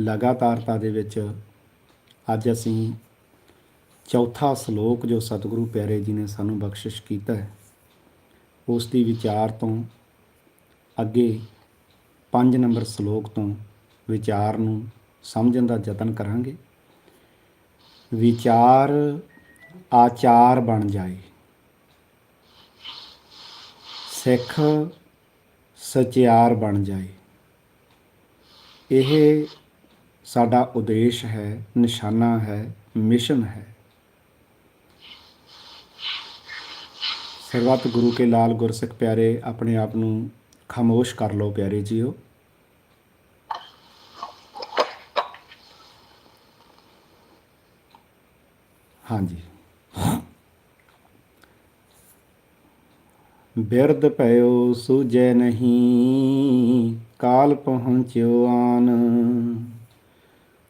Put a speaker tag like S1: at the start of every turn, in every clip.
S1: ਲਗਾਤਾਰਤਾ ਦੇ ਵਿੱਚ ਅੱਜ ਅਸੀਂ ਚੌਥਾ ਸ਼ਲੋਕ ਜੋ ਸਤਿਗੁਰੂ ਪਿਆਰੇ ਜੀ ਨੇ ਸਾਨੂੰ ਬਖਸ਼ਿਸ਼ ਕੀਤਾ ਹੈ, ਉਸ ਦੀ ਵਿਚਾਰ ਤੋਂ ਅੱਗੇ 5 ਨੰਬਰ ਸ਼ਲੋਕ ਤੋਂ ਵਿਚਾਰ ਨੂੰ ਸਮਝਣ ਦਾ ਯਤਨ ਕਰਾਂਗੇ। ਵਿਚਾਰ ਆਚਾਰ ਬਣ ਜਾਏ। ਸਿੱਖ ਸਚਿਆਰ ਬਣ ਜਾਏ। ਇਹ ਸਾਡਾ ਉਦੇਸ਼ ਹੈ, ਨਿਸ਼ਾਨਾ ਹੈ, ਮਿਸ਼ਨ ਹੈ। ਸਰਬੱਤ ਗੁਰੂ ਕੇ ਲਾਲ ਗੁਰਸਿੱਖ ਪਿਆਰੇ, ਆਪਣੇ ਆਪ ਨੂੰ ਖਾਮੋਸ਼ ਕਰ ਲਓ ਪਿਆਰੇ ਜੀਓ। ਹਾਂਜੀ। ਬਿਰਦ ਭਇਓ ਸੂਜੈ ਨਹੀਂ, ਕਾਲ ਪਹੁੰਚਿਓ ਆਨ।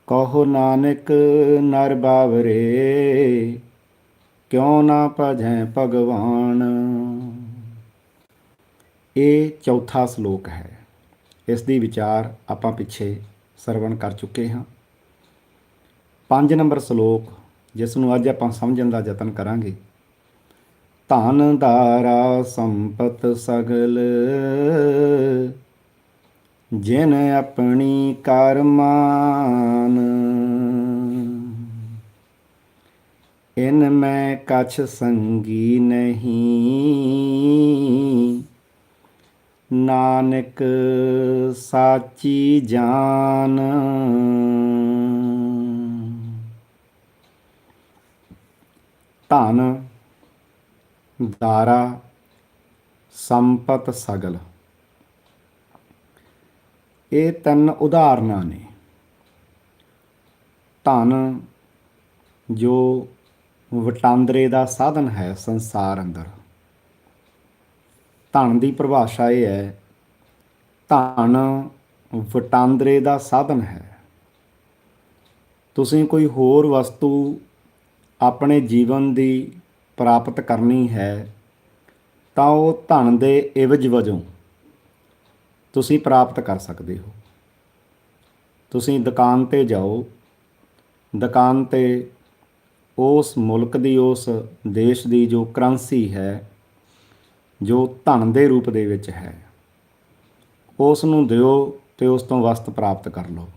S1: ਕਹੋ ਨਾਨਕ ਨਰ ਬਾਵਰੇ, ਕਿਉ ਨਾ ਭਜੈ ਭਗਵਾਨ। ਇਹ ਚੌਥਾ ਸ਼ਲੋਕ ਹੈ। ਇਸ ਦੀ ਵਿਚਾਰ ਆਪਾਂ ਪਿੱਛੇ ਸਰਵਣ ਕਰ ਚੁੱਕੇ ਹਾਂ। 5 ਨੰਬਰ ਸ਼ਲੋਕ, ਜਿਸ ਨੂੰ ਅੱਜ ਆਪਾਂ ਸਮਝਣ ਦਾ ਯਤਨ ਕਰਾਂਗੇ। ਧਨ ਦਾਰਾ ਸੰਪਤ, ਸਗਲ ਜਿਨ ਆਪਣੀ ਕਰਮਾਨ ਇਨ ਮੈਂ ਕਛ ਸੰਗੀ ਨਹੀਂ। ਨਾਨਕ ਸਾਚੀ ਜਾਨ। ਧਨ, ਦਾਰਾ, ਸੰਪਤ ਸਗਲ। ਇਹ ਤਿੰਨ ਉਦਾਹਰਨਾਂ ਨੇ। ਧਨ, ਜੋ ਵਟਾਂਦਰੇ ਦਾ ਸਾਧਨ ਹੈ ਸੰਸਾਰ ਅੰਦਰ। ਧਨ ਦੀ ਪਰਿਭਾਸ਼ਾ ਇਹ ਹੈ, ਧਨ ਵਟਾਂਦਰੇ ਦਾ ਸਾਧਨ ਹੈ। ਤੁਸੀਂ ਕੋਈ ਹੋਰ ਵਸਤੂ ਆਪਣੇ ਜੀਵਨ ਦੀ ਪ੍ਰਾਪਤ ਕਰਨੀ ਹੈ, ਤਾਂ ਉਹ ਧਨ ਦੇ ਇਵਜ ਵਜੋਂ ਤੁਸੀਂ ਪ੍ਰਾਪਤ ਕਰ ਸਕਦੇ ਹੋ। ਤੁਸੀਂ ਦੁਕਾਨ ਤੇ ਜਾਓ। ਦੁਕਾਨ ਤੇ ਉਸ ਮੁਲਕ ਦੀ, ਉਸ ਦੇਸ਼ ਦੀ ਜੋ ਕਰੰਸੀ ਹੈ, ਜੋ ਧਨ ਦੇ ਰੂਪ ਦੇ ਵਿੱਚ ਹੈ, ਉਸ ਨੂੰ ਦਿਓ ਤੇ ਉਸ ਤੋਂ ਵਸਤ ਪ੍ਰਾਪਤ ਕਰ ਲਓ।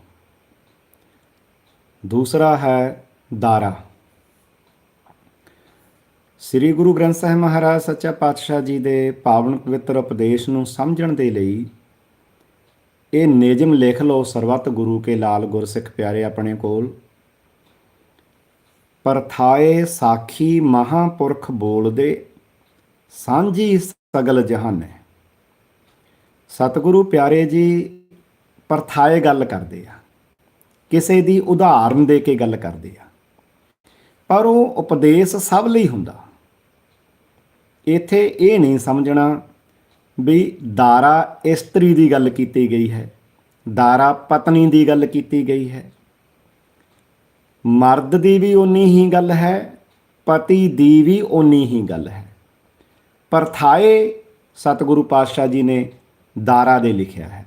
S1: ਦੂਸਰਾ ਹੈ ਦਾਰਾ। ਸ੍ਰੀ ਗੁਰੂ ਗ੍ਰੰਥ ਸਾਹਿਬ ਮਹਾਰਾਜ ਸੱਚਾ ਪਾਤਸ਼ਾਹ ਜੀ ਦੇ ਪਾਵਨ ਪਵਿੱਤਰ ਉਪਦੇਸ਼ ਨੂੰ ਸਮਝਣ ਦੇ ਲਈ ਇਹ ਨਿਯਮ ਲਿਖ ਲਓ, ਸਰਬੱਤ ਗੁਰੂ ਕੇ ਲਾਲ ਗੁਰਸਿੱਖ ਪਿਆਰੇ ਆਪਣੇ ਕੋਲ। ਪਰਥਾਏ ਸਾਖੀ ਮਹਾਪੁਰਖ ਬੋਲਦੇ, ਸਾਂਝੀ ਸਗਲ ਜਹਾਨ। ਹੈ ਸਤਿਗੁਰੂ ਪਿਆਰੇ ਜੀ ਪਰਥਾਏ ਗੱਲ ਕਰਦੇ ਆ। ਕਿਸੇ ਦੀ ਉਦਾਹਰਨ ਦੇ ਕੇ ਗੱਲ ਕਰਦੇ ਆ। ਪਰ ਉਹ ਉਪਦੇਸ਼ ਸਭ ਲਈ ਹੁੰਦਾ। ਇੱਥੇ ਇਹ ਨਹੀਂ ਸਮਝਣਾ ਵੀ ਦਾਰਾ ਇਸਤਰੀ ਦੀ ਗੱਲ ਕੀਤੀ ਗਈ ਹੈ। ਦਾਰਾ ਪਤਨੀ ਦੀ ਗੱਲ ਕੀਤੀ ਗਈ ਹੈ। ਮਰਦ ਦੀ ਵੀ ਓਨੀ ਹੀ ਗੱਲ ਹੈ, ਪਤੀ ਦੀ ਵੀ ਓਨੀ ਹੀ ਗੱਲ ਹੈ। ਪਰਥਾਏ ਸਤਿਗੁਰੂ ਪਾਤਸ਼ਾਹ ਜੀ ਨੇ ਦਾਰਾ ਦੇ ਲਿਖਿਆ ਹੈ।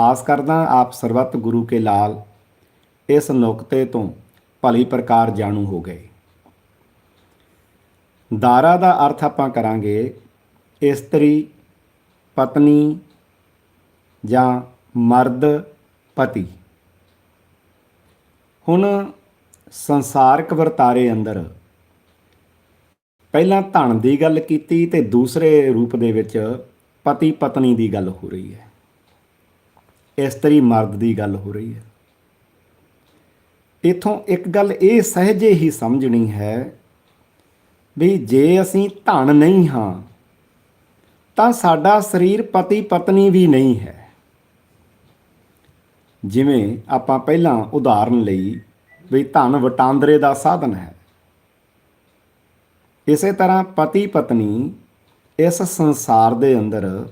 S1: ਆਸ ਕਰਦਾ ਆਪ ਸਰਬੱਤ ਗੁਰੂ ਕੇ ਲਾਲ ਇਸ ਨੁਕਤੇ ਤੋਂ ਭਲੀ ਪ੍ਰਕਾਰ ਜਾਣੂ ਹੋ ਗਏ। ਦਾਰਾ ਦਾ ਅਰਥ ਆਪਾਂ ਕਰਾਂਗੇ ਇਸਤਰੀ, ਪਤਨੀ ਜਾਂ ਮਰਦ ਪਤੀ। ਹੁਣ ਸੰਸਾਰਕ ਵਰਤਾਰੇ ਅੰਦਰ ਪਹਿਲਾਂ ਧਨ ਦੀ ਗੱਲ ਕੀਤੀ ਤੇ ਦੂਸਰੇ ਰੂਪ ਦੇ ਵਿੱਚ ਪਤੀ ਪਤਨੀ ਦੀ ਗੱਲ ਹੋ ਰਹੀ ਹੈ। ਇਸਤਰੀ ਮਰਦ ਦੀ ਗੱਲ ਹੋ ਰਹੀ ਹੈ। ਇਥੋਂ ਇੱਕ ਗੱਲ ਇਹ ਸਹਜੇ ਹੀ ਸਮਝਣੀ ਹੈ ਵੀ ਜੇ ਅਸੀਂ ਧਨ ਨਹੀਂ ਹਾਂ ਤਾਂ ਸਾਡਾ ਸਰੀਰ ਪਤੀ ਪਤਨੀ ਵੀ ਨਹੀਂ ਹੈ। ਜਿਵੇਂ ਆਪਾਂ ਪਹਿਲਾਂ ਉਦਾਹਰਨ ਲਈ ਵੀ ਧਨ ਵਟਾਂਦਰੇ ਦਾ ਸਾਧਨ ਹੈ। ਇਸੇ ਤਰ੍ਹਾਂ ਪਤੀ ਪਤਨੀ ਇਸ ਸੰਸਾਰ ਦੇ ਅੰਦਰ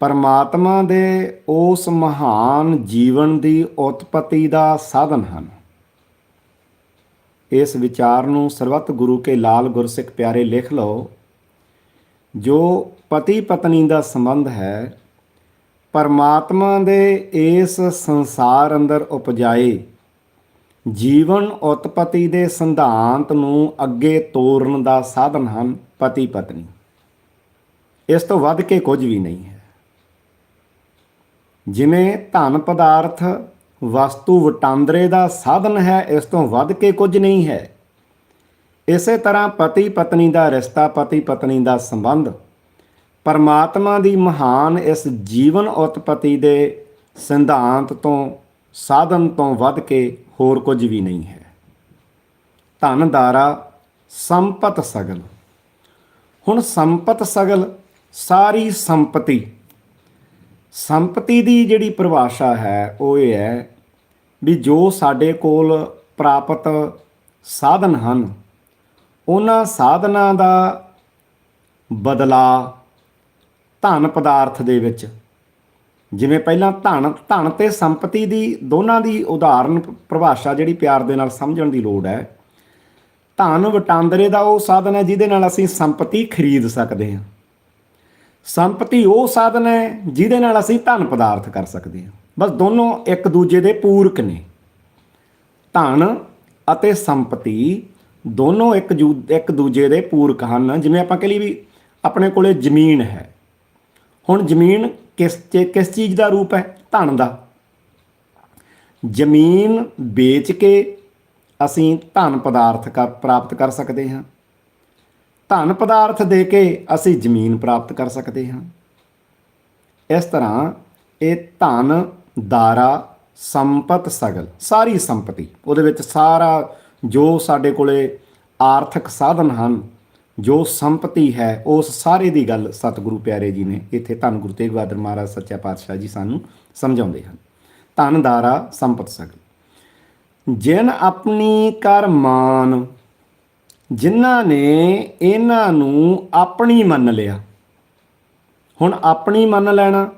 S1: ਪਰਮਾਤਮਾ ਦੇ ਉਸ ਮਹਾਨ ਜੀਵਨ ਦੀ ਉਤਪਤੀ ਦਾ ਸਾਧਨ ਹਨ। ਇਸ ਵਿਚਾਰ ਨੂੰ ਸਰਬੱਤ ਗੁਰੂ ਕੇ ਲਾਲ ਗੁਰਸਿੱਖ ਪਿਆਰੇ ਲਿਖ ਲਓ। ਜੋ ਪਤੀ ਪਤਨੀ ਦਾ ਸੰਬੰਧ ਹੈ, ਪਰਮਾਤਮਾ ਦੇ ਇਸ ਸੰਸਾਰ ਅੰਦਰ ਉਪਜਾਏ ਜੀਵਨ ਉਤਪਤੀ ਦੇ ਸਿਧਾਂਤ ਨੂੰ ਅੱਗੇ ਤੋਰਨ ਦਾ ਸਾਧਨ ਹਨ ਪਤੀ ਪਤਨੀ ਇਸ ਤੋਂ ਵੱਧ ਕੇ ਕੁਝ ਵੀ ਨਹੀਂ ਹੈ। ਜਿਵੇਂ ਧਨ ਪਦਾਰਥ ਵਸਤੂ ਵਟਾਂਦਰੇ ਦਾ ਸਾਧਨ ਹੈ, ਇਸ ਤੋਂ ਵੱਧ ਕੇ ਕੁਝ ਨਹੀਂ ਹੈ। ਇਸੇ ਤਰ੍ਹਾਂ ਪਤੀ ਪਤਨੀ ਦਾ ਰਿਸ਼ਤਾ ਪਤੀ ਪਤਨੀ ਦਾ ਸੰਬੰਧ। ਪਰਮਾਤਮਾ ਦੀ ਮਹਾਨ ਇਸ ਜੀਵਨ ਉਤਪਤੀ ਦੇ ਸਿਧਾਂਤ ਤੋਂ, ਸਾਧਨ ਤੋਂ ਵੱਧ ਕੇ ਹੋਰ ਕੁਝ ਵੀ ਨਹੀਂ ਹੈ। ਧਨ ਦਾਰਾ ਸੰਪਤ ਸਗਲ। ਹੁਣ ਸੰਪਤ ਸਗਲ, ਸਾਰੀ ਸੰਪਤੀ। ਸੰਪਤੀ ਦੀ ਜਿਹੜੀ ਪਰਿਭਾਸ਼ਾ ਹੈ, ਉਹ ਇਹ ਹੈ ਵੀ ਜੋ ਸਾਡੇ ਕੋਲ ਪ੍ਰਾਪਤ ਸਾਧਨ ਹਨ ਉਹਨਾਂ ਸਾਧਨਾਂ ਦਾ ਬਦਲਾ ਧਨ ਪਦਾਰਥ ਦੇ ਵਿੱਚ। ਜਿਵੇਂ ਪਹਿਲਾਂ ਧਨ ਧਨ ਤੇ ਸੰਪਤੀ ਦੀ, ਦੋਨਾਂ ਦੀ ਉਦਾਹਰਨ ਪਰਿਭਾਸ਼ਾ ਜਿਹੜੀ ਪਿਆਰ ਦੇ ਨਾਲ ਸਮਝਣ ਦੀ ਲੋੜ ਹੈ। ਧਨ ਵਟਾਂਦਰੇ ਦਾ ਉਹ ਸਾਧਨ ਹੈ ਜਿਹਦੇ ਨਾਲ ਅਸੀਂ ਸੰਪਤੀ ਖਰੀਦ ਸਕਦੇ ਹਾਂ। ਸੰਪਤੀ ਉਹ ਸਾਧਨ ਹੈ ਜਿਹਦੇ ਨਾਲ ਅਸੀਂ ਧਨ ਪਦਾਰਥ ਕਰ ਸਕਦੇ ਹਾਂ। ਬਸ ਦੋਨੋਂ ਇੱਕ ਦੂਜੇ ਦੇ ਪੂਰਕ ਨੇ। ਧਨ ਅਤੇ ਸੰਪਤੀ ਦੋਨੋਂ ਇੱਕ ਜੂ ਇੱਕ ਦੂਜੇ ਦੇ ਪੂਰਕ ਹਨ। ਜਿਵੇਂ ਆਪਾਂ ਕਹ ਲਈ ਵੀ ਆਪਣੇ ਕੋਲੇ ਜ਼ਮੀਨ ਹੈ। ਹੁਣ ਜ਼ਮੀਨ ਕਿਸ ਚੇ- ਕਿਸ ਚੀਜ਼ ਦਾ ਰੂਪ ਹੈ? ਧਨ ਦਾ। ਜ਼ਮੀਨ ਵੇਚ ਕੇ ਅਸੀਂ ਧਨ ਪਦਾਰਥ ਕਰ ਪ੍ਰਾਪਤ ਕਰ ਸਕਦੇ ਹਾਂ। ਧਨ ਪਦਾਰਥ ਦੇ ਕੇ ਅਸੀਂ ਜ਼ਮੀਨ ਪ੍ਰਾਪਤ ਕਰ ਸਕਦੇ ਹਾਂ। ਇਸ ਤਰ੍ਹਾਂ ਇਹ ਧਨ, ਦਾਰਾ, ਸੰਪਤ, ਸਗਲ, ਸਾਰੀ ਸੰਪਤੀ। ਉਹਦੇ ਵਿੱਚ ਸਾਰਾ ਜੋ ਸਾਡੇ ਕੋਲੇ ਆਰਥਿਕ ਸਾਧਨ ਹਨ, ਜੋ ਸੰਪਤੀ ਹੈ, ਉਸ ਸਾਰੇ ਦੀ ਗੱਲ ਸਤਿਗੁਰੂ ਪਿਆਰੇ ਜੀ ਨੇ ਇੱਥੇ ਧੰਨ ਗੁਰੂ ਤੇਗ ਬਹਾਦਰ ਮਹਾਰਾਜ ਸੱਚਾ ਪਾਤਸ਼ਾਹ ਜੀ ਸਾਨੂੰ ਸਮਝਾਉਂਦੇ ਹਨ। ਧਨ ਦਾਰਾ ਸੰਪਤ ਸਗਲ। ਜਿਨ ਆਪਣੀ ਕਰ ਮਾਨ, ਜਿਨ੍ਹਾਂ ਨੇ ਇਹਨਾਂ ਨੂੰ ਆਪਣੀ ਮੰਨ ਲਿਆ, ਹੁਣ ਆਪਣੀ ਮੰਨ ਲੈਣਾ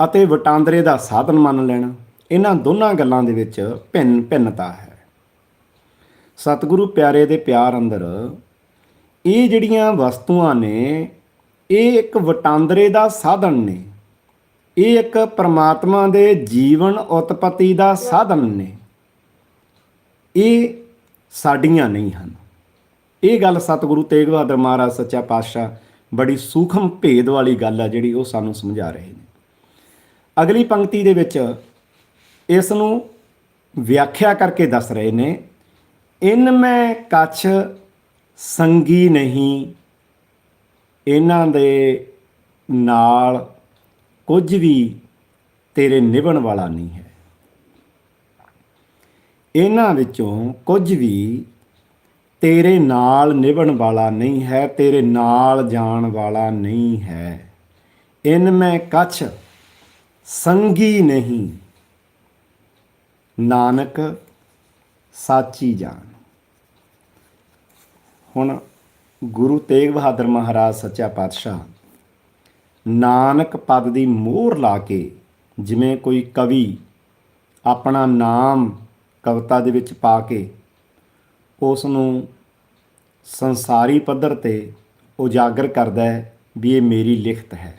S1: ਅਤੇ ਵਟਾਂਦਰੇ ਦਾ ਸਾਧਨ ਮੰਨ ਲੈਣਾ, ਇਹਨਾਂ ਦੋਨਾਂ ਗੱਲਾਂ ਦੇ ਵਿੱਚ ਭਿੰਨ ਭਿੰਨਤਾ ਹੈ। ਸਤਿਗੁਰੂ ਪਿਆਰੇ ਦੇ ਪਿਆਰ ਅੰਦਰ, ਇਹ ਜਿਹੜੀਆਂ ਵਸਤੂਆਂ ਨੇ, ਇਹ ਇੱਕ ਵਟਾਂਦਰੇ ਦਾ ਸਾਧਨ ਨੇ। ਇਹ ਇੱਕ ਪ੍ਰਮਾਤਮਾ ਦੇ ਜੀਵਨ ਉਤਪਤੀ ਦਾ ਸਾਧਨ ਨੇ। ਇਹ ਸਾਡੀਆਂ ਨਹੀਂ ਹਨ। ਇਹ ਗੱਲ ਸਤਿਗੁਰੂ ਤੇਗ ਬਹਾਦਰ ਮਹਾਰਾਜ ਸੱਚਾ ਪਾਤਸ਼ਾਹ ਬੜੀ ਸੂਖਮ ਭੇਦ ਵਾਲੀ ਗੱਲ ਆ ਜਿਹੜੀ ਉਹ ਸਾਨੂੰ ਸਮਝਾ ਰਹੇ ਨੇ। ਅਗਲੀ ਪੰਕਤੀ ਦੇ ਵਿੱਚ ਇਸ ਨੂੰ ਵਿਆਖਿਆ ਕਰਕੇ ਦੱਸ ਰਹੇ ਨੇ ਇਨ ਮੈਂ ਕੱਛ ਸੰਗੀ ਨਹੀਂ। ਇਹਨਾਂ ਦੇ ਨਾਲ ਕੁਝ ਵੀ ਤੇਰੇ ਨਿਭਣ ਵਾਲਾ ਨਹੀਂ ਹੈ। ਇਹਨਾਂ ਵਿੱਚੋਂ ਕੁਝ ਵੀ ਤੇਰੇ ਨਾਲ ਨਿਭਣ ਵਾਲਾ ਨਹੀਂ ਹੈ, ਤੇਰੇ ਨਾਲ ਜਾਣ ਵਾਲਾ ਨਹੀਂ ਹੈ। ਇਨ ਮੈਂ ਕਛ ਸੰਗੀ ਨਹੀਂ। ਨਾਨਕ, ਸਾਚੀ ਜਾਣ ਹੁਣ ਗੁਰੂ ਤੇਗ ਬਹਾਦਰ ਮਹਾਰਾਜ ਸੱਚਾ ਪਾਤਸ਼ਾਹ ਨਾਨਕ ਪਦ ਦੀ ਮੋਹਰ ਲਾ ਕੇ ਜਿਵੇਂ ਕੋਈ ਕਵੀ ਆਪਣਾ ਨਾਮ ਕਵਿਤਾ ਦੇ ਵਿੱਚ ਪਾ ਕੇ ਉਸ ਨੂੰ ਸੰਸਾਰੀ ਪੱਧਰ ਤੇ ਉਜਾਗਰ ਕਰਦਾ ਹੈ ਵੀ ਇਹ ਮੇਰੀ ਲਿਖਤ ਹੈ।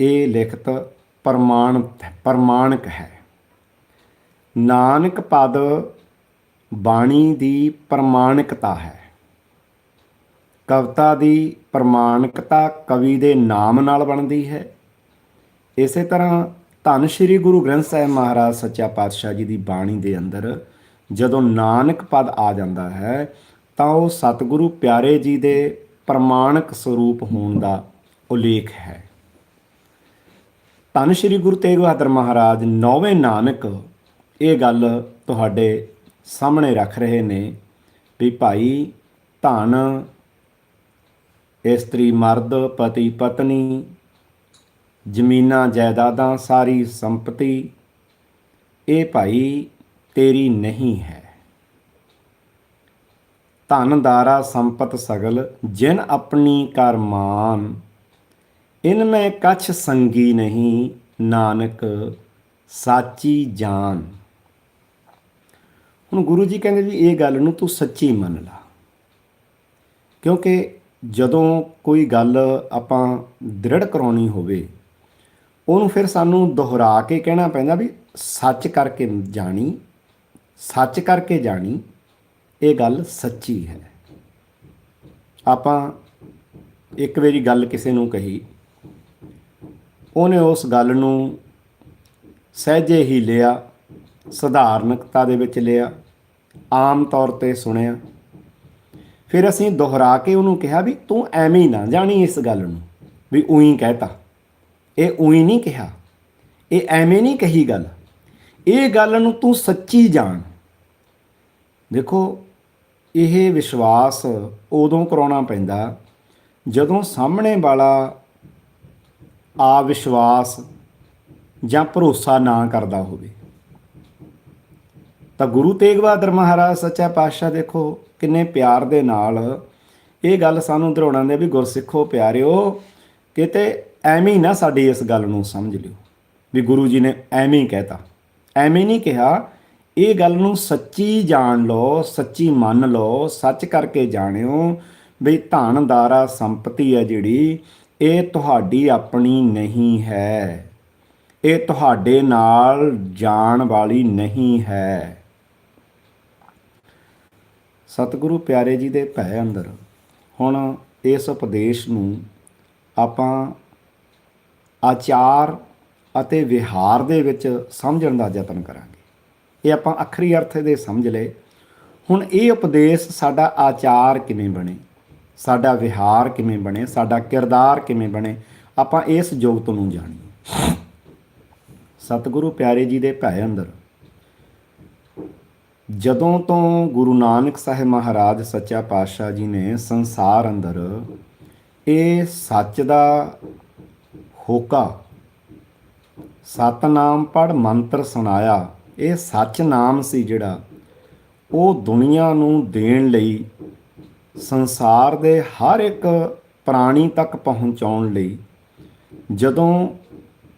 S1: ਇਹ ਲਿਖਤ ਪ੍ਰਮਾਣਿਤ ਪ੍ਰਮਾਣਿਕ ਹੈ। ਨਾਨਕ ਪਦ ਬਾਣੀ ਦੀ ਪ੍ਰਮਾਣਿਕਤਾ ਹੈ। ਕਵਿਤਾ ਦੀ ਪ੍ਰਮਾਣਿਕਤਾ ਕਵੀ ਦੇ ਨਾਮ ਨਾਲ ਬਣਦੀ ਹੈ। ਇਸੇ ਤਰ੍ਹਾਂ ਧੰਨ ਸ਼੍ਰੀ ਗੁਰੂ ਗ੍ਰੰਥ ਸਾਹਿਬ ਮਹਾਰਾਜ ਸੱਚਾ ਪਾਤਸ਼ਾਹ ਜੀ ਦੀ ਬਾਣੀ ਦੇ ਅੰਦਰ ਜਦੋਂ ਨਾਨਕ ਪਦ ਆ ਜਾਂਦਾ ਹੈ, ਤਾਂ ਉਹ ਸਤਿਗੁਰੂ ਪਿਆਰੇ ਜੀ ਦੇ ਪ੍ਰਮਾਣਿਕ ਸਰੂਪ ਹੋਣ ਦਾ ਉਲੇਖ ਹੈ। ਧੰਨ ਸ਼੍ਰੀ ਗੁਰੂ ਤੇਗ ਬਹਾਦਰ ਮਹਾਰਾਜ, ਨੌਵੇਂ ਨਾਨਕ, ਇਹ ਗੱਲ ਤੁਹਾਡੇ ਸਾਹਮਣੇ ਰੱਖ ਰਹੇ ਨੇ ਵੀ ਭਾਈ ਧਨ, ਇਸਤਰੀ ਮਰਦ, ਪਤੀ ਪਤਨੀ, ਜ਼ਮੀਨਾਂ ਜਾਇਦਾਦਾਂ, ਸਾਰੀ ਸੰਪਤੀ, ਇਹ ਭਾਈ ਤੇਰੀ ਨਹੀਂ ਹੈ। ਧਨ ਦਾਰਾ ਸੰਪਤ ਸਗਲ, ਜਿਨ ਆਪਣੀ ਕਰ ਮਾਨ, ਇਨ ਮੈਂ ਕਛ ਸੰਗੀ ਨਹੀਂ, ਨਾਨਕ, ਸਾਚੀ ਜਾਨ। ਹੁਣ ਗੁਰੂ ਜੀ ਕਹਿੰਦੇ ਵੀ ਇਹ ਗੱਲ ਨੂੰ ਤੂੰ ਸੱਚੀ ਮੰਨ ਲਾ। ਕਿਉਂਕਿ ਜਦੋਂ ਕੋਈ ਗੱਲ ਆਪਾਂ ਦ੍ਰਿੜ ਕਰਾਉਣੀ ਹੋਵੇ, ਉਹਨੂੰ ਫਿਰ ਸਾਨੂੰ ਦੁਹਰਾ ਕੇ ਕਹਿਣਾ ਪੈਂਦਾ ਵੀ ਸੱਚ ਕਰਕੇ ਜਾਣੀ, ਸੱਚ ਕਰਕੇ ਜਾਣੀ, ਇਹ ਗੱਲ ਸੱਚੀ ਹੈ। ਆਪਾਂ ਇੱਕ ਵਾਰੀ ਗੱਲ ਕਿਸੇ ਨੂੰ ਕਹੀ, ਉਹਨੇ ਉਸ ਗੱਲ ਨੂੰ ਸਹਿਜੇ ਹੀ ਲਿਆ, ਸਧਾਰਨਕਤਾ ਦੇ ਵਿੱਚ ਲਿਆ ਆਮ ਤੌਰ ਤੇ ਸੁਣਿਆ। ਫਿਰ ਅਸੀਂ ਦੁਹਰਾ ਕੇ ਉਹਨੂੰ ਕਿਹਾ ਵੀ ਤੂੰ ਐਵੇਂ ਹੀ ਨਾ ਜਾਣੀ ਇਸ ਗੱਲ ਨੂੰ, ਵੀ ਉਹੀ ਕਹਿਤਾ। ਇਹ ਉਹੀ ਨਹੀਂ ਕਿਹਾ। ਇਹ ਐਵੇਂ ਨਹੀਂ ਕਹੀ ਗੱਲ। ਇਹ ਗੱਲ ਨੂੰ ਤੂੰ ਸੱਚੀ ਜਾਣ। ਦੇਖੋ, ਇਹ ਵਿਸ਼ਵਾਸ ਉਦੋਂ ਕਰਾਉਣਾ ਪੈਂਦਾ ਜਦੋਂ ਸਾਹਮਣੇ ਵਾਲਾ ਆ ਵਿਸ਼ਵਾਸ ਜਾਂ ਭਰੋਸਾ ਨਾ ਕਰਦਾ ਹੋਵੇ। ਤਾਂ ਗੁਰੂ ਤੇਗ ਬਹਾਦਰ ਮਹਾਰਾਜ, ਸੱਚਾ ਪਾਤਸ਼ਾਹ ਦੇਖੋ ਕਿੰਨੇ ਪਿਆਰ ਦੇ ਨਾਲ ਇਹ ਗੱਲ ਸਾਨੂੰ ਦਰੋੜਾਉਂਦੇ ਵੀ ਗੁਰਸਿੱਖੋ ਪਿਆਰਿਓ, ਕਿਤੇ ਐਵੇਂ ਹੀ ਨਾ ਸਾਡੀ ਇਸ ਗੱਲ ਨੂੰ ਸਮਝ ਲਿਓ। ਵੀ ਗੁਰੂ ਜੀ ਨੇ ਐਵੇਂ ਹੀ ਕਹਿਤਾ। ਐਵੇਂ ਨਹੀਂ ਕਿਹਾ, ਇਹ ਗੱਲ ਨੂੰ ਸੱਚੀ ਜਾਣ ਲਓ, ਸੱਚੀ ਮੰਨ ਲਓ, ਸੱਚ ਕਰਕੇ ਜਾਣਿਓ ਵੀ ਧਨਦਾਰਾ ਸੰਪਤੀ ਹੈ ਜਿਹੜੀ, ਇਹ ਤੁਹਾਡੀ ਆਪਣੀ ਨਹੀਂ ਹੈ। ਇਹ ਤੁਹਾਡੇ ਨਾਲ ਜਾਣ ਵਾਲੀ ਨਹੀਂ ਹੈ। ਸਤਿਗੁਰੂ ਪਿਆਰੇ ਜੀ ਦੇ ਭੈ ਅੰਦਰ, ਹੁਣ ਇਸ ਉਪਦੇਸ਼ ਨੂੰ ਆਪਾਂ ਆਚਾਰ ਅਤੇ ਵਿਹਾਰ ਦੇ ਵਿੱਚ ਸਮਝਣ ਦਾ ਯਤਨ ਕਰਾਂਗੇ। ਇਹ ਆਪਾਂ ਅਖਰੀ ਅਰਥ ਦੇ ਸਮਝ ਲਏ। ਹੁਣ ਇਹ ਉਪਦੇਸ਼ ਸਾਡਾ ਆਚਾਰ ਕਿਵੇਂ ਬਣੇ? ਸਾਡਾ ਵਿਹਾਰ ਕਿਵੇਂ ਬਣੇ? ਸਾਡਾ ਕਿਰਦਾਰ ਕਿਵੇਂ ਬਣੇ? ਆਪਾਂ ਇਸ ਜੁਗਤ ਨੂੰ ਜਾਣੀਏ। ਸਤਿਗੁਰੂ ਪਿਆਰੇ ਜੀ ਦੇ ਭੈ ਅੰਦਰ ਜਦੋਂ ਤੋਂ ਗੁਰੂ ਨਾਨਕ ਸਾਹਿਬ ਮਹਾਰਾਜ ਸੱਚਾ ਪਾਤਸ਼ਾਹ ਜੀ ਨੇ ਸੰਸਾਰ ਅੰਦਰ ਇਹ ਸੱਚ ਦਾ ਹੋਕਾ, ਸਤਨਾਮ ਪੜ ਮੰਤਰ ਸੁਣਾਇਆ, ਇਹ ਸੱਚ ਨਾਮ ਸੀ ਜਿਹੜਾ, ਉਹ ਦੁਨੀਆ ਨੂੰ ਦੇਣ ਲਈ, ਸੰਸਾਰ ਦੇ ਹਰ ਇੱਕ ਪ੍ਰਾਣੀ ਤੱਕ ਪਹੁੰਚਾਉਣ ਲਈ ਜਦੋਂ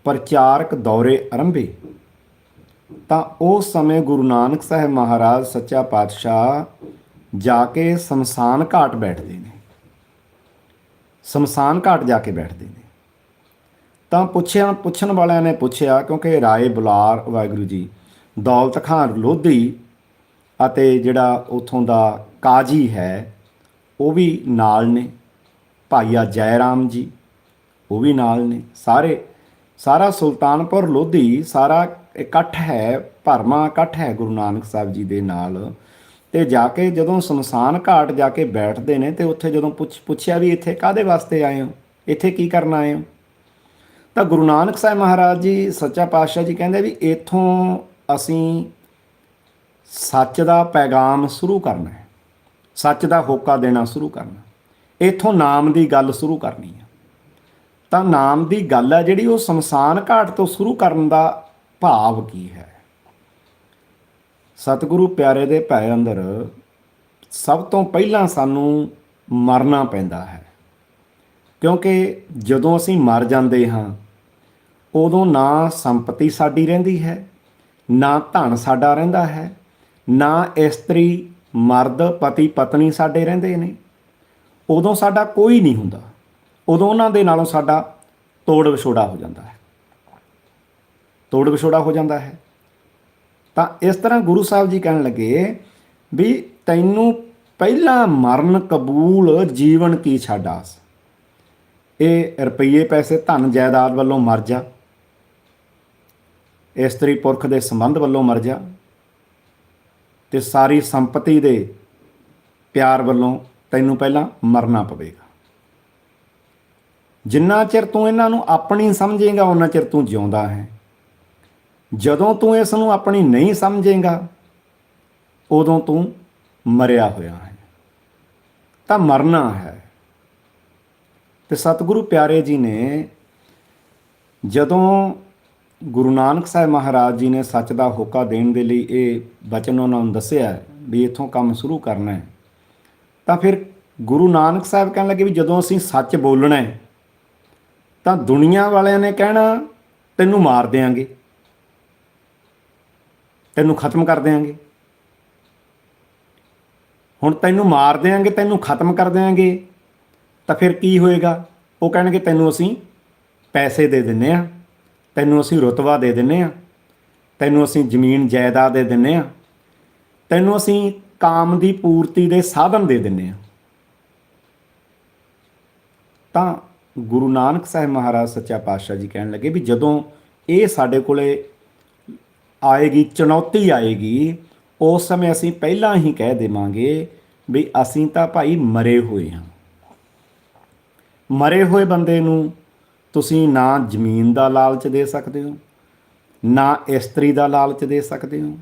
S1: ਪ੍ਰਚਾਰਕ ਦੌਰੇ ਆਰੰਭੇ ਤਾਂ ਉਸ ਸਮੇਂ ਗੁਰੂ ਨਾਨਕ ਸਾਹਿਬ ਮਹਾਰਾਜ ਸੱਚਾ ਪਾਤਸ਼ਾਹ ਜਾ ਕੇ ਸ਼ਮਸ਼ਾਨ ਘਾਟ ਬੈਠਦੇ ਨੇ। ਸ਼ਮਸ਼ਾਨ ਘਾਟ ਜਾ ਕੇ ਬੈਠਦੇ ਨੇ। ਤਾਂ ਪੁੱਛਿਆ, ਪੁੱਛਣ ਵਾਲਿਆਂ ਨੇ ਪੁੱਛਿਆ, ਕਿਉਂਕਿ ਰਾਏ ਬੁਲਾਰ, ਵਾਹਿਗੁਰੂ ਜੀ, ਦੌਲਤ ਖਾਨ ਲੋਧੀ ਅਤੇ ਜਿਹੜਾ ਉਥੋਂ ਦਾ ਕਾਜੀ ਹੈ, ਉਹ ਵੀ ਨਾਲ ਨੇ। ਭਾਈਆ ਜੈ ਰਾਮ ਜੀ, ਉਹ ਵੀ ਨਾਲ ਨੇ। ਸਾਰੇ, ਸਾਰਾ ਸੁਲਤਾਨਪੁਰ ਲੋਧੀ, ਸਾਰਾ ਇਕੱਠ ਹੈ, ਭਰਮਾ ਇਕੱਠ ਹੈ ਗੁਰੂ ਨਾਨਕ ਸਾਹਿਬ ਜੀ ਦੇ ਨਾਲ। ਤੇ ਜਾ ਕੇ ਜਦੋਂ ਸ਼ਮਸ਼ਾਨ ਘਾਟ ਜਾ ਕੇ ਬੈਠਦੇ ਨੇ, ਤੇ ਉੱਥੇ ਜਦੋਂ ਪੁੱਛ, ਪੁੱਛਿਆ ਵੀ ਇੱਥੇ ਕਾਦੇ ਵਾਸਤੇ ਆਏ ਹੋ? ਇੱਥੇ ਕੀ ਕਰਨ ਆਏ ਹੋ? ਤਾਂ ਗੁਰੂ ਨਾਨਕ ਸਾਹਿਬ ਮਹਾਰਾਜ ਜੀ, ਸੱਚਾ ਪਾਤਸ਼ਾਹ ਜੀ ਕਹਿੰਦੇ ਵੀ ਇੱਥੋਂ ਅਸੀਂ ਸੱਚ ਦਾ ਪੈਗਾਮ ਸ਼ੁਰੂ ਕਰਨਾ ਹੈ। ਸੱਚ ਦਾ ਹੋਕਾ ਦੇਣਾ ਸ਼ੁਰੂ ਕਰਨਾ ਇੱਥੋਂ ਨਾਮ ਦੀ ਗੱਲ ਸ਼ੁਰੂ ਕਰਨੀ ਹੈ। ਤਾਂ ਨਾਮ ਦੀ ਗੱਲ ਹੈ ਜਿਹੜੀ ਉਹ ਸ਼ਮਸ਼ਾਨ ਘਾਟ ਤੋਂ ਸ਼ੁਰੂ ਕਰਨ ਦਾ ਭਾਵ ਕੀ ਹੈ? ਸਤਿਗੁਰੂ ਪਿਆਰੇ ਦੇ ਭੈ ਅੰਦਰ ਸਭ ਤੋਂ ਪਹਿਲਾਂ ਸਾਨੂੰ ਮਰਨਾ ਪੈਂਦਾ ਹੈ। ਕਿਉਂਕਿ ਜਦੋਂ ਅਸੀਂ ਮਰ ਜਾਂਦੇ ਹਾਂ, ਉਦੋਂ ਨਾ ਸੰਪਤੀ ਸਾਡੀ ਰਹਿੰਦੀ ਹੈ, ਨਾ ਧਨ ਸਾਡਾ ਰਹਿੰਦਾ ਹੈ, ਨਾ ਇਸਤਰੀ, ਮਰਦ, ਪਤੀ, ਪਤਨੀ ਸਾਡੇ ਰਹਿੰਦੇ ਨੇ। ਉਦੋਂ ਸਾਡਾ ਕੋਈ ਨਹੀਂ ਹੁੰਦਾ। ਉਦੋਂ ਉਹਨਾਂ ਦੇ ਨਾਲੋਂ ਸਾਡਾ ਤੋੜ ਵਿਛੋੜਾ ਹੋ ਜਾਂਦਾ ਹੈ। ਤੋੜ ਵਿਛੋੜਾ ਹੋ ਜਾਂਦਾ ਹੈ। ਤਾਂ ਇਸ ਤਰ੍ਹਾਂ ਗੁਰੂ ਸਾਹਿਬ ਜੀ ਕਹਿਣ ਲੱਗੇ ਵੀ ਤੈਨੂੰ ਪਹਿਲਾਂ ਮਰਨ ਕਬੂਲ ਜੀਵਨ ਕੀ ਛੱਡ ਇਹ ਰੁਪਈਏ ਪੈਸੇ ਧਨ ਜਾਇਦਾਦ ਵੱਲੋਂ ਮਰ ਜਾ। ਇਸਤਰੀ ਪੁਰਖ ਦੇ ਸੰਬੰਧ ਵੱਲੋਂ ਮਰ ਜਾ। ਤੇ ਸਾਰੀ ਸੰਪਤੀ ਦੇ ਪਿਆਰ ਵੱਲੋਂ ਤੈਨੂੰ ਪਹਿਲਾਂ ਮਰਨਾ ਪਵੇਗਾ। ਜਿੰਨਾ ਚਿਰ ਤੂੰ ਇਹਨਾਂ ਨੂੰ ਆਪਣੀ ਸਮਝੇਗਾ ਉਹਨਾਂ ਚਿਰ ਤੂੰ ਜਿਉਂਦਾ ਹੈ। ਜਦੋਂ ਤੂੰ ਇਸ ਨੂੰ ਆਪਣੀ ਨਹੀਂ ਸਮਝੇਗਾ, ਉਦੋਂ ਤੂੰ ਮਰਿਆ ਹੋਇਆ ਹੈ। ਤਾਂ ਮਰਨਾ ਹੈ। ਤੇ ਸਤਿਗੁਰੂ ਪਿਆਰੇ ਜੀ ਨੇ ਜਦੋਂ ਗੁਰੂ ਨਾਨਕ ਸਾਹਿਬ ਮਹਾਰਾਜ ਜੀ ਨੇ ਸੱਚ ਦਾ ਹੋਕਾ ਦੇਣ ਦੇ ਲਈ ਇਹ ਬਚਨ ਉਹਨਾਂ ਨੂੰ ਦੱਸਿਆ ਵੀ ਇੱਥੋਂ ਕੰਮ ਸ਼ੁਰੂ ਕਰਨਾ ਹੈ, ਤਾਂ ਫਿਰ ਗੁਰੂ ਨਾਨਕ ਸਾਹਿਬ ਕਹਿਣ ਲੱਗੇ ਵੀ ਜਦੋਂ ਅਸੀਂ ਸੱਚ ਬੋਲਣਾ ਹੈ, ਤਾਂ ਦੁਨੀਆ ਵਾਲਿਆਂ ਨੇ ਕਹਿਣਾ, ਤੈਨੂੰ ਮਾਰ ਦੇਾਂਗੇ ਤੈਨੂੰ ਖਤਮ ਕਰ ਦੇਾਂਗੇ ਹੁਣ ਤੈਨੂੰ ਮਾਰ ਦੇਾਂਗੇ ਤੈਨੂੰ ਖਤਮ ਕਰ ਦੇਾਂਗੇ ਤਾਂ ਫਿਰ ਕੀ ਹੋਏਗਾ? ਉਹ ਕਹਿਣਗੇ, ਤੈਨੂੰ ਅਸੀਂ ਪੈਸੇ ਦੇ ਦਿੰਨੇ ਆ। ਤੈਨੂੰ ਅਸੀਂ ਰੁਤਬਾ ਦੇ ਦਿੰਨੇ ਆ। ਤੈਨੂੰ ਅਸੀਂ ਜ਼ਮੀਨ ਜਾਇਦਾਦ ਦੇ ਦਿੰਨੇ ਆ। ਤੈਨੂੰ ਅਸੀਂ ਕਾਮ ਦੀ ਪੂਰਤੀ ਦੇ ਸਾਧਨ ਦੇ ਦਿੰਨੇ ਆ। ਤਾਂ ਗੁਰੂ ਨਾਨਕ ਸਾਹਿਬ ਮਹਾਰਾਜ ਸੱਚਾ ਪਾਤਸ਼ਾਹ ਜੀ ਕਹਿਣ ਲੱਗੇ ਵੀ ਜਦੋਂ ਇਹ ਸਾਡੇ ਕੋਲੇ ਆਏਗੀ, ਚੁਣੌਤੀ ਆਏਗੀ, ਉਸ ਸਮੇਂ ਅਸੀਂ ਪਹਿਲਾਂ ਹੀ ਕਹਿ ਦੇਵਾਂਗੇ ਵੀ ਅਸੀਂ ਤਾਂ ਭਾਈ ਮਰੇ ਹੋਏ ਹਾਂ। ਮਰੇ ਹੋਏ ਬੰਦੇ ਨੂੰ ਤੁਸੀਂ ਨਾ ਜ਼ਮੀਨ ਦਾ ਲਾਲਚ ਦੇ ਸਕਦੇ ਹੋ, ਨਾ ਇਸਤਰੀ ਦਾ ਲਾਲਚ ਦੇ ਸਕਦੇ ਹੋ,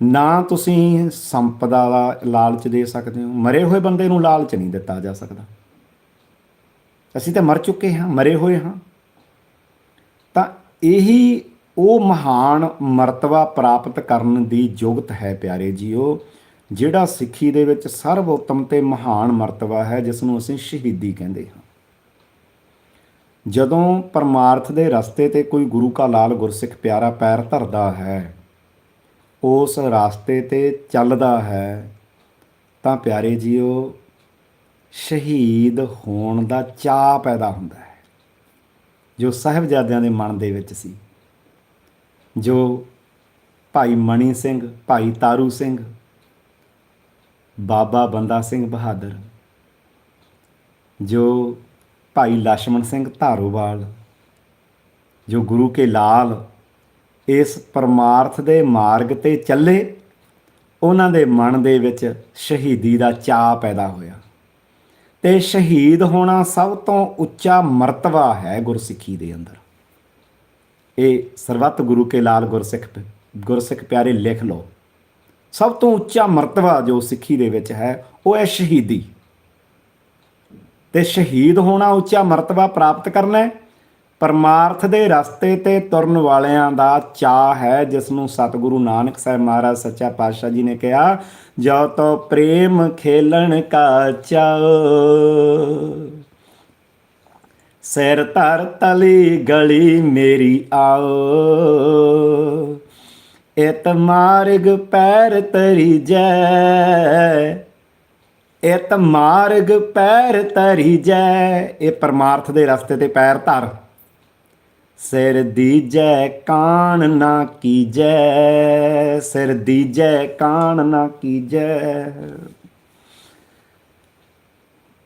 S1: ਨਾ ਤੁਸੀਂ ਸੰਪਦਾ ਦਾ ਲਾਲਚ ਦੇ ਸਕਦੇ ਹੋ। ਮਰੇ ਹੋਏ ਬੰਦੇ ਨੂੰ ਲਾਲਚ ਨਹੀਂ ਦਿੱਤਾ ਜਾ ਸਕਦਾ। ਅਸੀਂ ਤਾਂ ਮਰ ਚੁੱਕੇ ਹਾਂ, ਮਰੇ ਹੋਏ ਹਾਂ। ਤਾਂ ਇਹੀ ਉਹ ਮਹਾਨ ਮਰਤਬਾ ਪ੍ਰਾਪਤ ਕਰਨ ਦੀ ਯੋਗਤ ਹੈ ਪਿਆਰੇ ਜੀਓ, ਜਿਹੜਾ ਸਿੱਖੀ ਦੇ ਵਿੱਚ ਸਰਵਉੱਤਮ ਤੇ ਮਹਾਨ ਮਰਤਬਾ ਹੈ ਜਿਸ ਨੂੰ ਅਸੀਂ ਸ਼ਹੀਦੀ ਕਹਿੰਦੇ ਹਾਂ। ਜਦੋਂ ਪਰਮਾਰਥ ਦੇ ਰਸਤੇ ਤੇ ਕੋਈ ਗੁਰੂ ਕਾ ਲਾਲ ਗੁਰਸਿੱਖ ਪਿਆਰਾ ਪੈਰ ਧਰਦਾ ਹੈ, ਉਸ ਰਸਤੇ ਤੇ ਚੱਲਦਾ ਹੈ, ਤਾਂ ਪਿਆਰੇ ਜੀਓ, ਸ਼ਹੀਦ ਹੋਣ ਦਾ ਚਾਹ ਪੈਦਾ ਹੁੰਦਾ ਹੈ, ਜੋ ਸਾਹਿਬਜ਼ਾਦਿਆਂ ਦੇ ਮਨ ਦੇ ਵਿੱਚ ਸੀ। ਜੋ ਭਾਈ ਮਣੀ ਸਿੰਘ, ਭਾਈ ਤਾਰੂ ਸਿੰਘ, ਬਾਬਾ ਬੰਦਾ ਸਿੰਘ ਬਹਾਦਰ, ਜੋ ਭਾਈ ਲక్ష్మణ ਸਿੰਘ ਧਾਰੋਵਾਲ, ਜੋ ਗੁਰੂ ਕੇ ਲਾਲ ਇਸ ਪਰਮਾਰਥ ਦੇ ਮਾਰਗ ਤੇ ਚੱਲੇ, ਉਹਨਾਂ ਦੇ ਮਨ ਦੇ ਵਿੱਚ ਸ਼ਹੀਦੀ ਦਾ ਚਾਹ ਪੈਦਾ ਹੋਇਆ। ਤੇ ਸ਼ਹੀਦ ਹੋਣਾ ਸਭ ਤੋਂ ਉੱਚਾ ਮਰਤਬਾ ਹੈ ਗੁਰਸਿੱਖੀ ਦੇ ਅੰਦਰ। ਇਹ ਸਰਬੱਤ ਗੁਰੂ ਕੇ ਲਾਲ ਗੁਰਸਿੱਖ ਗੁਰਸਿੱਖ ਪਿਆਰੇ ਲਿਖ ਲਓ। ਸਭ ਤੋਂ ਉੱਚਾ ਮਰਤਬਾ ਜੋ ਸਿੱਖੀ ਦੇ ਵਿੱਚ ਹੈ, ਉਹ ਹੈ ਸ਼ਹੀਦੀ। ਤੇ ਸ਼ਹੀਦ ਹੋਣਾ ਉੱਚਾ ਮਰਤਬਾ ਪ੍ਰਾਪਤ ਕਰਨਾ ਪਰਮਾਰਥ ਦੇ ਰਸਤੇ ਤੇ ਤੁਰਨ ਵਾਲਿਆਂ ਦਾ ਚਾਹ ਹੈ, ਜਿਸ ਨੂੰ ਸਤਿਗੁਰੂ ਨਾਨਕ ਸਾਹਿਬ ਮਹਾਰਾਜ ਸੱਚਾ ਪਾਤਸ਼ਾਹ ਜੀ ਨੇ ਕਿਹਾ, ਜੋ ਤੋ ਪ੍ਰੇਮ ਖੇਲਣ ਕਾ ਚਾਓ ਸਿਰ ਧਰ ਤਲੀ ਗਲੀ ਮੇਰੀ ਆਓ। ਇਤ ਮਾਰਗ ਪੈਰ ਤਰੀ ਜੈ। ਇਤ ਮਾਰਗ ਪੈਰ ਤਰੀ ਜੈ। ਇਹ ਪਰਮਾਰਥ ਦੇ ਰਸਤੇ ਤੇ ਪੈਰ ਧਰ। ਸਿਰ ਦੀਜੈ ਕਾਣ ਨਾ ਕੀਜੈ। ਸਿਰ ਦੀਜੈ ਕਾਣ ਨਾ ਕੀਜੈ।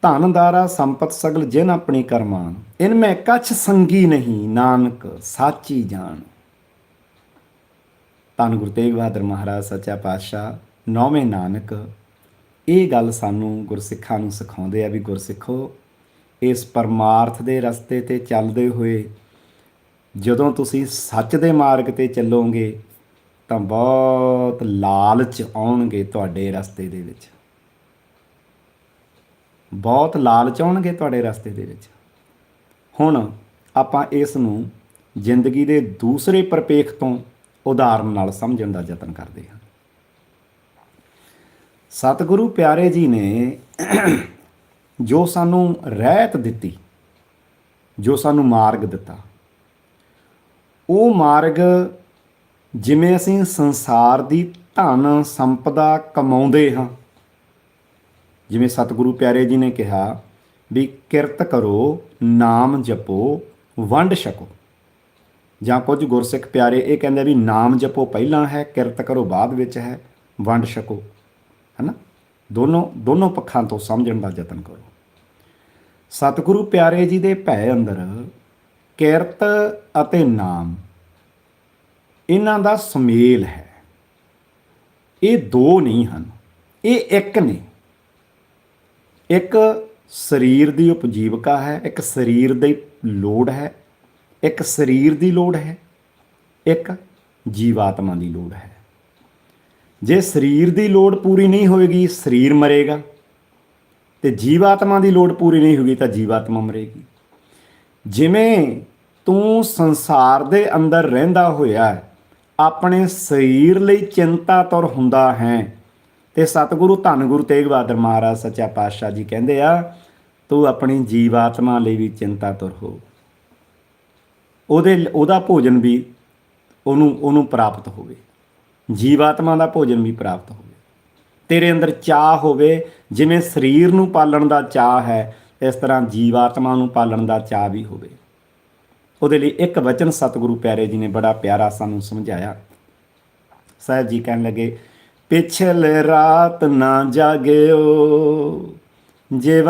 S1: ਧਨਦਾਰਾ ਸੰਪਤ ਸਗਲ ਜਿਨ ਆਪਣੀ ਕਰਮਾਨ। ਇਨ ਮੈਂ ਕਛ ਸੰਗੀ ਨਹੀਂ, ਨਾਨਕ ਸਾਚੀ ਜਾਣ ਧੰਨ ਗੁਰੂ ਤੇਗ ਬਹਾਦਰ ਮਹਾਰਾਜ, ਸੱਚਾ ਪਾਤਸ਼ਾਹ, ਨੌਵੇਂ ਨਾਨਕ। ਇਹ ਗੱਲ ਸਾਨੂੰ ਗੁਰਸਿੱਖਾਂ ਨੂੰ ਸਿਖਾਉਂਦੇ ਆ ਵੀ ਗੁਰਸਿੱਖੋ, ਇਸ ਪਰਮਾਰਥ ਦੇ ਰਸਤੇ ਤੇ ਚੱਲਦੇ ਹੋਏ ਜਦੋਂ ਤੁਸੀਂ ਸੱਚ ਦੇ ਮਾਰਗ ਤੇ ਚੱਲੋਗੇ ਤਾਂ ਬਹੁਤ ਲਾਲਚ ਆਉਣਗੇ ਤੁਹਾਡੇ ਰਸਤੇ ਦੇ ਵਿੱਚ। ਬਹੁਤ ਲਾਲਚ ਆਉਣਗੇ ਤੁਹਾਡੇ ਰਸਤੇ ਦੇ ਵਿੱਚ। ਹੁਣ ਆਪਾਂ ਇਸ ਨੂੰ ਜ਼ਿੰਦਗੀ ਦੇ ਦੂਸਰੇ ਪਰਪੇਖ ਤੋਂ ਉਦਾਹਰਨ ਨਾਲ ਸਮਝਣ ਦਾ ਯਤਨ ਕਰਦੇ ਹਾਂ। ਸਤਿਗੁਰੂ ਪਿਆਰੇ ਜੀ ਨੇ ਜੋ ਸਾਨੂੰ ਰਹਿਤ ਦਿੱਤੀ, ਜੋ ਸਾਨੂੰ ਮਾਰਗ ਦਿੱਤਾ, ਉਹ ਮਾਰਗ ਜਿਵੇਂ ਅਸੀਂ ਸੰਸਾਰ ਦੀ ਧਨ ਸੰਪਦਾ ਕਮਾਉਂਦੇ ਹਾਂ ਜਿਵੇਂ ਸਤਿਗੁਰੂ ਪਿਆਰੇ ਜੀ ਨੇ ਕਿਹਾ ਵੀ ਕਿਰਤ ਕਰੋ, ਨਾਮ ਜਪੋ, ਵੰਡ ਛਕੋ। ਜਾਂ ਕੁਝ ਗੁਰਸਿੱਖ ਪਿਆਰੇ ਇਹ ਕਹਿੰਦੇ ਵੀ ਨਾਮ ਜਪੋ ਪਹਿਲਾਂ ਹੈ, ਕਿਰਤ ਕਰੋ ਬਾਅਦ ਵਿੱਚ ਹੈ, ਵੰਡ ਛਕੋ। ਹੈਨਾ? ਦੋਨੋਂ ਦੋਨੋਂ ਪੱਖਾਂ ਤੋਂ ਸਮਝਣ ਦਾ ਯਤਨ ਕਰੋ। ਸਤਿਗੁਰੂ ਪਿਆਰੇ ਜੀ ਦੇ ਭੈ ਅੰਦਰ ਕਿਰਤ ਅਤੇ ਨਾਮ ਇਹਨਾਂ ਦਾ ਸੁਮੇਲ ਹੈ। ਇਹ ਦੋ ਨਹੀਂ ਹਨ, ਇਹ ਇੱਕ ਨੇ। ਇੱਕ ਸਰੀਰ ਦੀ ਉਪਜੀਵਕਾ ਹੈ, ਇੱਕ ਸਰੀਰ ਦੀ ਲੋੜ ਹੈ, ਇੱਕ ਸਰੀਰ ਦੀ ਲੋੜ ਹੈ, ਇੱਕ ਜੀਵਾਤਮਾ ਦੀ ਲੋੜ ਹੈ। ਜੇ ਸਰੀਰ ਦੀ ਲੋੜ ਪੂਰੀ ਨਹੀਂ ਹੋਏਗੀ, ਸਰੀਰ ਮਰੇਗਾ। ਤੇ ਜੀਵਾਤਮਾ ਦੀ ਲੋੜ ਪੂਰੀ ਨਹੀਂ ਹੋਗੀ ਤਾਂ ਜੀਵਾਤਮਾ ਮਰੇਗੀ। ਜਿਵੇਂ ਤੂੰ ਸੰਸਾਰ ਦੇ ਅੰਦਰ ਰਹਿੰਦਾ ਹੋਇਆ, ਆਪਣੇ ਸਰੀਰ ਲਈ ਚਿੰਤਾ ਤੁਰ ਹੁੰਦਾ ਹੈ ਤੇ ਸਤਿਗੁਰੂ ਧੰਨ ਗੁਰੂ ਤੇਗ ਬਹਾਦਰ ਮਹਾਰਾਜ ਸੱਚਾ ਪਾਤਸ਼ਾਹ ਜੀ ਕਹਿੰਦੇ ਆ, ਤੂੰ ਆਪਣੀ ਜੀਵਾਤਮਾ ਲਈ ਵੀ ਚਿੰਤਾ ਤੁਰ ਹੋ। ਉਹਦੇ ਉਹਦਾ ਭੋਜਨ ਵੀ ਉਹਨੂੰ ਉਹਨੂੰ ਪ੍ਰਾਪਤ ਹੋਵੇ। ਜੀਵਾਤਮਾ ਦਾ ਭੋਜਨ ਵੀ ਪ੍ਰਾਪਤ ਹੋਵੇ। ਤੇਰੇ ਅੰਦਰ ਚਾਹ ਹੋਵੇ, ਜਿਵੇਂ ਸਰੀਰ ਨੂੰ ਪਾਲਣ ਦਾ ਚਾਹ ਹੈ, ਇਸ ਤਰ੍ਹਾਂ ਜੀਵਾਤਮਾ ਨੂੰ ਪਾਲਣ ਦਾ ਚਾਹ ਵੀ ਹੋਵੇ। ਉਹਦੇ ਲਈ ਇੱਕ ਵਚਨ ਸਤਿਗੁਰੂ ਪਿਆਰੇ ਜੀ ਨੇ ਬੜਾ ਪਿਆਰਾ ਸਾਨੂੰ ਸਮਝਾਇਆ। ਸਾਹਿਬ ਜੀ ਕਹਿਣ ਲੱਗੇ ਪਿਛਲ ਰਾਤ ਨਾ ਜਾਗਿਓ ਜੇ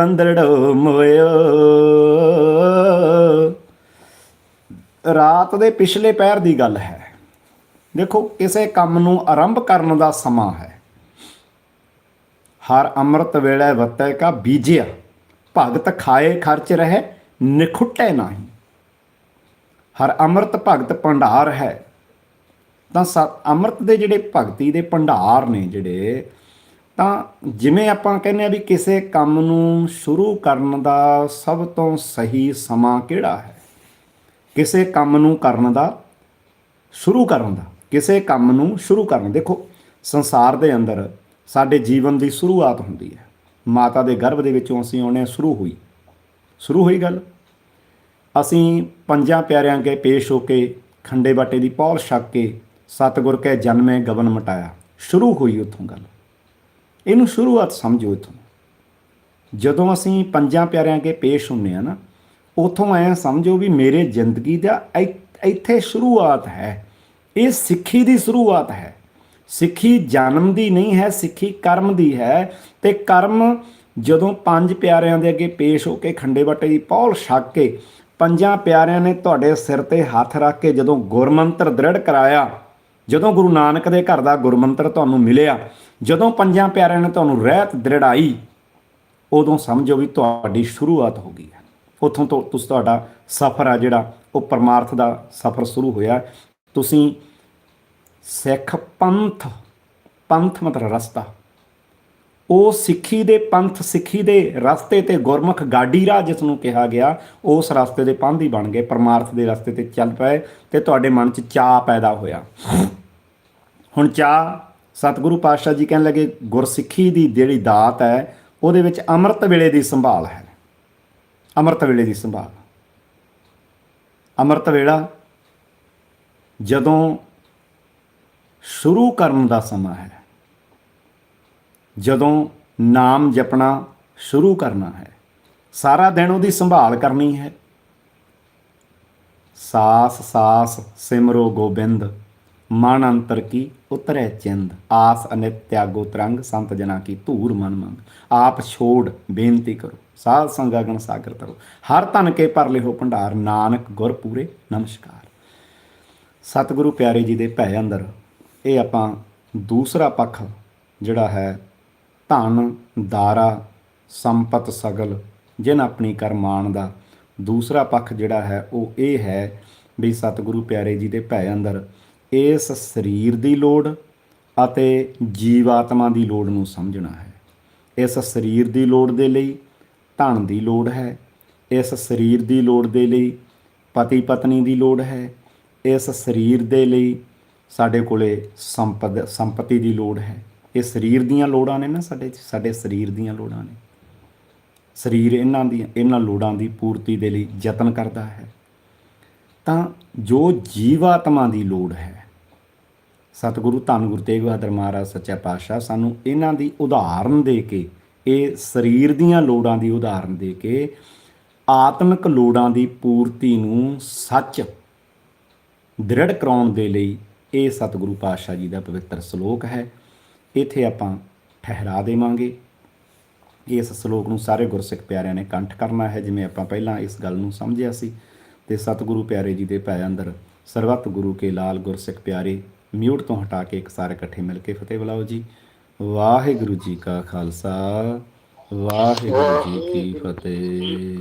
S1: ਮੋਇਓ ਰਾਤ ਦੇ ਪਿਛਲੇ ਪੈਰ ਦੀ ਗੱਲ ਹੈ। ਦੇਖੋ, ਕਿਸੇ ਕੰਮ ਨੂੰ ਆਰੰਭ ਕਰਨ ਦਾ ਸਮਾਂ ਹੈ। ਹਰ ਅੰਮ੍ਰਿਤ ਵੇਲੇ ਵਤੈ ਕਾ ਬੀਜਿਆ, ਭਗਤ ਖਾਏ ਖਰਚ ਰਹੇ, ਨਿਖੁੱਟੇ ਨਹੀਂ। ਹਰ ਅੰਮ੍ਰਿਤ ਭਗਤ ਭੰਡਾਰ ਹੈ। ਤਾਂ ਸ ਅੰਮ੍ਰਿਤ ਦੇ ਜਿਹੜੇ ਭਗਤੀ ਦੇ ਭੰਡਾਰ ਨੇ ਜਿਹੜੇ, ਤਾਂ ਜਿਵੇਂ ਆਪਾਂ ਕਹਿੰਦੇ ਆ ਵੀ ਕਿਸੇ ਕੰਮ ਨੂੰ ਸ਼ੁਰੂ ਕਰਨ ਦਾ ਸਭ ਤੋਂ ਸਹੀ ਸਮਾਂ ਕਿਹੜਾ ਹੈ? ਕਿਸੇ ਕੰਮ ਨੂੰ ਕਰਨ ਦਾ ਸ਼ੁਰੂ ਕਰਨ ਦਾ, ਕਿਸੇ ਕੰਮ ਨੂੰ ਸ਼ੁਰੂ ਕਰਨ ਦੇਖੋ, ਸੰਸਾਰ ਦੇ ਅੰਦਰ ਸਾਡੇ ਜੀਵਨ ਦੀ ਸ਼ੁਰੂਆਤ ਹੁੰਦੀ ਹੈ। ਮਾਤਾ ਦੇ ਗਰਭ ਦੇ ਵਿੱਚੋਂ ਅਸੀਂ ਆਉਣੇ ਸ਼ੁਰੂ ਹੋਈ। ਸ਼ੁਰੂ ਹੋਈ ਗੱਲ। ਅਸੀਂ ਪੰਜਾਂ ਪਿਆਰਿਆਂ ਅੱਗੇ ਪੇਸ਼ ਹੋ ਕੇ, ਖੰਡੇ ਬਾਟੇ ਦੀ ਪੌਲ ਛਕ ਕੇ ਸਤਿਗੁਰ ਕੇ ਜਨਮੇ ਗਵਨ ਮਟਾਇਆ। ਸ਼ੁਰੂ ਹੋਈ ਉੱਥੋਂ ਗੱਲ। ਇਹਨੂੰ ਸ਼ੁਰੂਆਤ ਸਮਝੋ ਇੱਥੋਂ। ਜਦੋਂ ਅਸੀਂ ਪੰਜਾਂ ਪਿਆਰਿਆਂ ਅੱਗੇ ਪੇਸ਼ ਹੁੰਨੇ ਆ ਨਾ, ਉਥੋਂ ਐ ਸਮਝੋ ਵੀ ਮੇਰੇ ਜ਼ਿੰਦਗੀ ਦਾ ਇ- ਇੱਥੇ ਸ਼ੁਰੂਆਤ ਹੈ। ਇਹ ਸਿੱਖੀ ਦੀ ਸ਼ੁਰੂਆਤ ਹੈ। ਸਿੱਖੀ ਜਨਮ ਦੀ ਨਹੀਂ ਹੈ, ਸਿੱਖੀ ਕਰਮ ਦੀ ਹੈ। ਤੇ ਕਰਮ ਜਦੋਂ ਪੰਜ ਪਿਆਰਿਆਂ ਦੇ ਅੱਗੇ ਪੇਸ਼ ਹੋ ਕੇ ਖੰਡੇ ਬਾਟੇ ਦੀ ਪੌਲ ਛੱਕ ਕੇ ਪੰਜਾਂ ਪਿਆਰਿਆਂ ਨੇ ਤੁਹਾਡੇ ਸਿਰ ਤੇ ਹੱਥ ਰੱਖ ਕੇ ਜਦੋਂ ਗੁਰਮੰਤਰ ਦ੍ਰਿੜ ਕਰਾਇਆ ਜਦੋਂ ਗੁਰੂ ਨਾਨਕ ਦੇ ਘਰ ਦਾ ਗੁਰਮੰਤਰ ਤੁਹਾਨੂੰ ਮਿਲਿਆ, ਜਦੋਂ ਪੰਜਾਂ ਪਿਆਰਿਆਂ ਨੇ ਤੁਹਾਨੂੰ ਰਹਿਤ ਦ੍ਰਿੜਾਈ, ਉਦੋਂ ਸਮਝੋ ਵੀ ਤੁਹਾਡੀ ਸ਼ੁਰੂਆਤ ਹੋ ਗਈ ਹੈ। ਉੱਥੋਂ ਤੋਂ ਤੁਸੀਂ ਤੁਹਾਡਾ ਸਫ਼ਰ ਆ ਜਿਹੜਾ, ਉਹ ਪਰਮਾਰਥ ਦਾ ਸਫ਼ਰ ਸ਼ੁਰੂ ਹੋਇਆ। ਤੁਸੀਂ ਸਿੱਖ ਪੰਥ ਪੰਥ ਮਤਲਬ ਰਸਤਾ। ਉਹ ਸਿੱਖੀ ਦੇ ਪੰਥ, ਸਿੱਖੀ ਦੇ ਰਸਤੇ ਤੇ ਗੁਰਮੁਖ ਗਾਡੀ ਰਾਹ ਜਿਸ ਨੂੰ ਕਿਹਾ ਗਿਆ, ਉਸ ਰਸਤੇ ਦੇ ਪੰਧ ਹੀ ਬਣ ਗਏ, ਪਰਮਾਰਥ ਦੇ ਰਸਤੇ ਤੇ ਚੱਲ ਪਏ ਤੇ ਤੁਹਾਡੇ ਮਨ 'ਚ ਚਾਹ ਪੈਦਾ ਹੋਇਆ। ਹੁਣ ਚਾਹ ਸਤਿਗੁਰੂ ਪਾਤਸ਼ਾਹ ਜੀ ਕਹਿਣ ਲੱਗੇ, ਗੁਰਸਿੱਖੀ ਦੀ ਜਿਹੜੀ ਦਾਤ ਹੈ, ਉਹਦੇ ਵਿੱਚ ਅੰਮ੍ਰਿਤ ਵੇਲੇ ਦੀ ਸੰਭਾਲ ਹੈ। ਅੰਮ੍ਰਿਤ ਵੇਲੇ ਦੀ ਸੰਭਾਲ। ਅੰਮ੍ਰਿਤ ਵੇਲਾ ਜਦੋਂ ਸ਼ੁਰੂ ਕਰਨ ਦਾ ਸਮਾਂ ਹੈ, ਜਦੋਂ ਨਾਮ ਜਪਣਾ ਸ਼ੁਰੂ ਕਰਨਾ ਹੈ, ਸਾਰਾ ਦਿਨ ਉਹਦੀ ਸੰਭਾਲ ਕਰਨੀ ਹੈ। ਸਾਸ ਸਾਸ ਸਿਮਰੋ ਗੋਬਿੰਦ। ਮਨ ਅੰਤਰ ਕੀ? ਉਤਰੈ ਚਿੰਦ। ਆਸ ਅਨਿਤ ਤਿਆਗੋ ਤਰੰਗ, ਸੰਤ ਜਨਾ ਕੀ ਧੂਰ ਮਨ ਮੰਗ। ਆਪ ਛੋੜ, ਬੇਨਤੀ ਕਰੋ। ਸਾਧ ਸੰਗ ਅਗਨ ਸਾਗਰ ਤਰੋ। ਹਰ ਧਨ ਕੇ ਭਰ ਲਿਓ ਭੰਡਾਰ। ਨਾਨਕ ਗੁਰ ਪੂਰੇ, ਨਮਸਕਾਰ। ਸਤਿਗੁਰੂ ਪਿਆਰੇ ਜੀ ਦੇ ਭੈ ਅੰਦਰ, ਇਹ ਆਪਾਂ ਦੂਸਰਾ ਪੱਖ, ਜਿਹੜਾ ਹੈ ਧਨ, ਦਾਰਾ, ਸੰਪਤ ਸਗਲ, ਜਿਨ ਆਪਣੀ ਕਰਮਾਨ ਦਾ ਦੂਸਰਾ ਪੱਖ ਜਿਹੜਾ ਹੈ, ਉਹ ਇਹ ਹੈ ਵੀ ਸਤਿਗੁਰੂ ਪਿਆਰੇ ਜੀ ਦੇ ਭੈ ਅੰਦਰ ਇਸ ਸਰੀਰ ਦੀ ਲੋੜ ਅਤੇ ਜੀਵਾਤਮਾ ਦੀ ਲੋੜ ਨੂੰ ਸਮਝਣਾ ਹੈ। ਇਸ ਸਰੀਰ ਦੀ ਲੋੜ ਦੇ ਲਈ ਧਨ ਦੀ ਲੋੜ ਹੈ। ਇਸ ਸਰੀਰ ਦੀ ਲੋੜ ਦੇ ਲਈ ਪਤੀ ਪਤਨੀ ਦੀ ਲੋੜ ਹੈ। ਇਸ ਸਰੀਰ ਦੇ ਲਈ ਸਾਡੇ ਕੋਲੇ ਸੰਪਦ, ਸੰਪਤੀ ਦੀ ਲੋੜ ਹੈ। ਇਹ ਸਰੀਰ ਦੀਆਂ ਲੋੜਾਂ ਨੇ ਨਾ ਸਾਡੇ ਸਾਡੇ ਸਰੀਰ ਦੀਆਂ ਲੋੜਾਂ ਨੇ। ਸਰੀਰ ਇਹਨਾਂ ਦੀ, ਇਹਨਾਂ ਲੋੜਾਂ ਦੀ ਪੂਰਤੀ ਦੇ ਲਈ ਯਤਨ ਕਰਦਾ ਹੈ। ਤਾਂ ਜੋ ਜੀਵਾਤਮਾ ਦੀ ਲੋੜ ਹੈ ਸਤਿਗੁਰੂ ਧੰਨ ਗੁਰੂ ਤੇਗ ਬਹਾਦਰ ਮਹਾਰਾਜ, ਸੱਚਾ ਪਾਤਸ਼ਾਹ, ਸਾਨੂੰ ਇਹਨਾਂ ਦੀ ਉਦਾਹਰਨ ਦੇ ਕੇ, ਇਹ ਸਰੀਰ ਦੀਆਂ ਲੋੜਾਂ ਦੀ ਉਦਾਹਰਨ ਦੇ ਕੇ, ਆਤਮਿਕ ਲੋੜਾਂ ਦੀ ਪੂਰਤੀ ਨੂੰ ਸੱਚ ਦ੍ਰਿੜ ਕਰਾਉਣ ਦੇ ਲਈ ਇਹ ਸਤਿਗੁਰੂ ਪਾਤਸ਼ਾਹ ਜੀ ਦਾ ਪਵਿੱਤਰ ਸ਼ਲੋਕ ਹੈ। ਇੱਥੇ ਆਪਾਂ ਠਹਿਰਾ ਦੇਵਾਂਗੇ। ਇਸ ਸ਼ਲੋਕ ਨੂੰ ਸਾਰੇ ਗੁਰਸਿੱਖ ਪਿਆਰਿਆਂ ਨੇ ਕੰਠ ਕਰਨਾ ਹੈ, ਜਿਵੇਂ ਆਪਾਂ ਪਹਿਲਾਂ ਇਸ ਗੱਲ ਨੂੰ ਸਮਝਿਆ ਸੀ। ਤੇ ਸਤਿਗੁਰੂ ਪਿਆਰੇ ਜੀ ਦੇ ਭੈ ਅੰਦਰ ਸਰਬੱਤ ਗੁਰੂ ਕੇ ਲਾਲ ਗੁਰਸਿੱਖ ਪਿਆਰੇ ਮਿਊਟ ਤੋਂ ਹਟਾ ਕੇ ਇੱਕ ਸਾਰੇ ਇਕੱਠੇ ਮਿਲ ਕੇ ਫਤਿਹ ਬੁਲਾਓ ਜੀ। ਵਾਹਿਗੁਰੂ ਜੀ ਕਾ ਖਾਲਸਾ ਵਾਹਿਗੁਰੂ ਜੀ ਕੀ
S2: ਫਤਿਹ।